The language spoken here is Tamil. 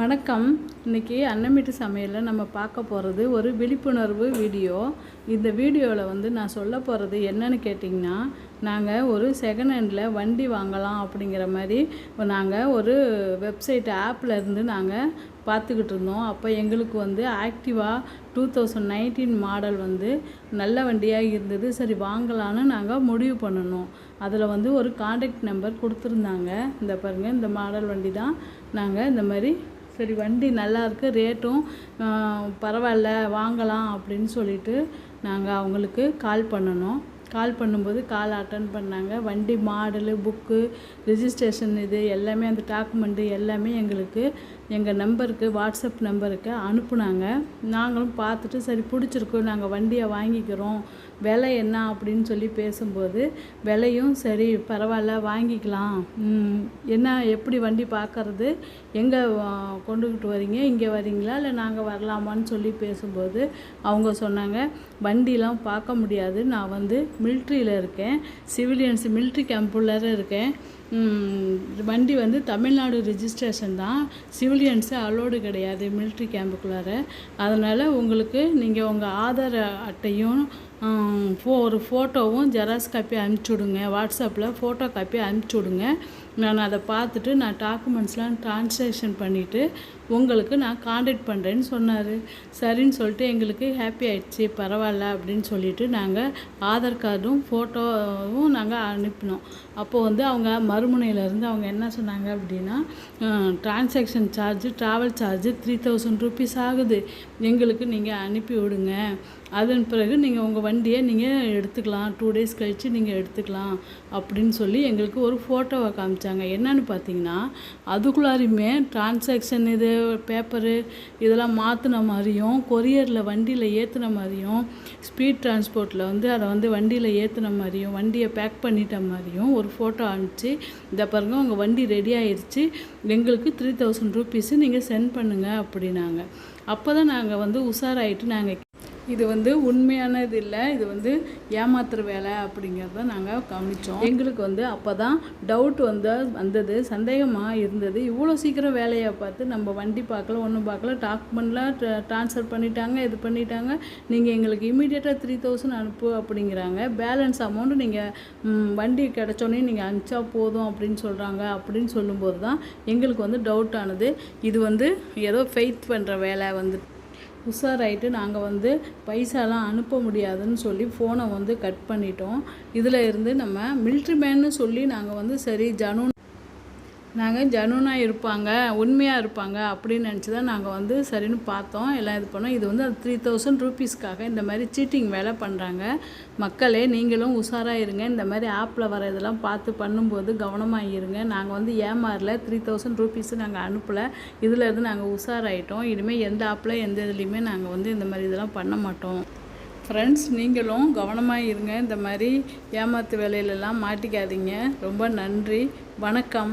வணக்கம். இன்னைக்கு அன்னமிட்டு சமையலில் நம்ம பார்க்க போகிறது ஒரு விழிப்புணர்வு வீடியோ. இந்த வீடியோவில் வந்து நான் சொல்ல போகிறது என்னன்னு கேட்டிங்கன்னா நாங்கள் ஒரு செகண்ட் ஹேண்டில் வண்டி வாங்கலாம் அப்படிங்கிற மாதிரி நாங்கள் ஒரு வெப்சைட் ஆப்பில் இருந்து நாங்கள் பார்த்துக்கிட்டு இருந்தோம். அப்போ எங்களுக்கு வந்து Activa two thousand nineteen model வந்து நல்ல வண்டியாக இருந்தது. சரி வாங்கலான்னு நாங்கள் முடிவு பண்ணணும். அதில் வந்து ஒரு காண்டாக்ட் நம்பர் கொடுத்துருந்தாங்க. இந்த பாருங்கள் இந்த மாடல் வண்டி தான் நாங்கள் இந்த மாதிரி சரி வண்டி நல்லா இருக்குது ரேட்டும் பரவாயில்ல வாங்கலாம் அப்படின்னு சொல்லிட்டு நாங்கள் அவங்களுக்கு கால் பண்ணணும் கால் பண்ணும்போது கால் அட்டன் பண்ணாங்க. வண்டி மாடலு புக்கு ரிஜிஸ்ட்ரேஷன் இது எல்லாமே அந்த டாக்குமெண்ட்டு எல்லாமே எங்களுக்கு எங்கள் நம்பருக்கு வாட்ஸ்அப் நம்பருக்கு அனுப்புனாங்க. நாங்களும் பார்த்துட்டு சரி பிடிச்சிருக்கு நாங்கள் வண்டியை வாங்கிக்கிறோம். விலை என்ன அப்படின்னு சொல்லி பேசும்போது விலையும் சரி பரவாயில்ல வாங்கிக்கலாம். என்ன எப்படி வண்டி பார்க்கறது? எங்கே கொண்டுக்கிட்டு வரீங்க? இங்கே வரீங்களா? இல்லை நாங்கள் வரலாமான்னு சொல்லி பேசும்போது அவங்க சொன்னாங்க வண்டிலாம் பார்க்க முடியாது. நான் வந்து மில்ட்ரியில் இருக்கேன். சிவிலியன்ஸ் மில்ட்ரி கேம்புள்ளார இருக்கேன். வண்டி வந்து தமிழ்நாடு ரிஜிஸ்ட்ரேஷன் தான். சிவிலியன்ஸு அலோடு கிடையாது மிலிட்ரி கேம்புக்குள்ளார அதனால் உங்களுக்கு நீங்கள் உங்கள் ஆதார் அட்டையும் ஃபோ ஒரு ஃபோட்டோவும் ஜெராக்ஸ் காப்பி அனுப்பிச்சி விடுங்க வாட்ஸ்அப்பில் ஃபோட்டோ காப்பி அனுப்பிச்சி விடுங்க நான் அதை பார்த்துட்டு நான் டாக்குமெண்ட்ஸ்லாம் ட்ரான்ஸ்லேஷன் பண்ணிவிட்டு உங்களுக்கு நான் காண்டாக்ட் பண்ணுறேன்னு சொன்னார். சரின்னு சொல்லிட்டு எங்களுக்கு ஹாப்பி ஆயிடுச்சு பரவாயில்ல அப்படின்னு சொல்லிட்டு நாங்கள் ஆதார் கார்டும் ஃபோட்டோவும் நாங்கள் அனுப்பினோம். அப்போது வந்து அவங்க மறுமுனையிலேருந்து அவங்க என்ன சொன்னாங்க அப்படின்னா transaction charge travel charge three thousand rupees ஆகுது. எங்களுக்கு நீங்கள் அனுப்பி விடுங்க. அதன் பிறகு நீங்கள் உங்கள் வண்டியை நீங்கள் எடுத்துக்கலாம். டூ டேஸ் கழித்து நீங்கள் எடுத்துக்கலாம் அப்படின்னு சொல்லி எங்களுக்கு ஒரு ஃபோட்டோவை காமிச்சாங்க. என்னன்னு பார்த்தீங்கன்னா அதுக்குள்ளாரையுமே டிரான்சாக்ஷன் இது பேப்பரு இதெல்லாம் மாற்றின மாதிரியும் கொரியரில் வண்டியில் ஏற்றின மாதிரியும் ஸ்பீட் டிரான்ஸ்போர்ட்டில் வந்து அதை வந்து வண்டியில் ஏற்றின மாதிரியும் வண்டியை பேக் பண்ணிட்ட மாதிரியும் ஒரு ஃபோட்டோ அனுப்பிச்சு இதை பாருங்க உங்கள் வண்டி ரெடி ஆயிடுச்சு எங்களுக்கு த்ரீ தௌசண்ட் ருபீஸு நீங்கள் சென்ட் பண்ணுங்கள் அப்படின்னாங்க. அப்போ தான் நாங்கள் வந்து உஷாராயிட்டு நாங்கள் இது வந்து உண்மையானது இல்லை. இது வந்து ஏமாத்துற வேலை அப்படிங்கிறத நாங்கள் கவனித்தோம் எங்களுக்கு வந்து அப்போ தான் டவுட் வந்து வந்தது சந்தேகமாக இருந்தது. இவ்வளோ சீக்கிரம் வேலையை பார்த்து நம்ம வண்டி பார்க்கல ஒன்றும் பார்க்கல டாக்குமெண்ட்லாம் ட்ரான்ஸ்ஃபர் பண்ணிட்டாங்க இது பண்ணிட்டாங்க. நீங்கள் எங்களுக்கு இமீடியட்டாக த்ரீ தௌசண்ட் அனுப்பு அப்படிங்கிறாங்க. பேலன்ஸ் அமௌண்ட் நீங்கள் வண்டி கிடச்சோன்னே நீங்கள் அனுப்பிச்சா போதும் அப்படின்னு சொல்கிறாங்க அப்படின்னு சொல்லும்போது தான் எங்களுக்கு வந்து டவுட் ஆனது. இது வந்து ஏதோ ஃபெய்த் பண்ணுற வேலை வந்து உஷாராயிட்டு நாங்கள் வந்து பைசாலாம் அனுப்ப முடியாதுன்னு சொல்லி ஃபோனை வந்து கட் பண்ணிட்டோம். இதில் இருந்து நம்ம மில்ட்ரி மேன்னு சொல்லி நாங்கள் வந்து சரி ஜனு நாங்கள் ஜனுனாக இருப்பாங்க உண்மையாக இருப்பாங்க அப்படின்னு நினச்சி தான் நாங்கள் வந்து சரின்னு பார்த்தோம். எல்லாம் இது பண்ணோம். இது வந்து த்ரீ தௌசண்ட் ருபீஸ்க்காக இந்த மாதிரி சீட்டிங் வேலை பண்ணுறாங்க மக்களே நீங்களும் உஷாராக இருங்க. இந்த மாதிரி ஆப்பில் வர இதெல்லாம் பார்த்து பண்ணும்போது கவனமாக இருங்க. நாங்கள் வந்து ஏமாறல. த்ரீ தௌசண்ட் ருபீஸு நாங்கள் அனுப்பலை. இதில் இருந்து நாங்கள் உஷாராயிட்டோம். இனிமேல் எந்த ஆப்பில் எந்த இதுலேயுமே நாங்கள் வந்து இந்த மாதிரி இதெல்லாம் பண்ண மாட்டோம். ஃப்ரெண்ட்ஸ் நீங்களும் கவனமாக இருங்க. இந்த மாதிரி ஏமாத்து வேலையிலலாம் மாட்டிக்காதீங்க. ரொம்ப நன்றி. வணக்கம்.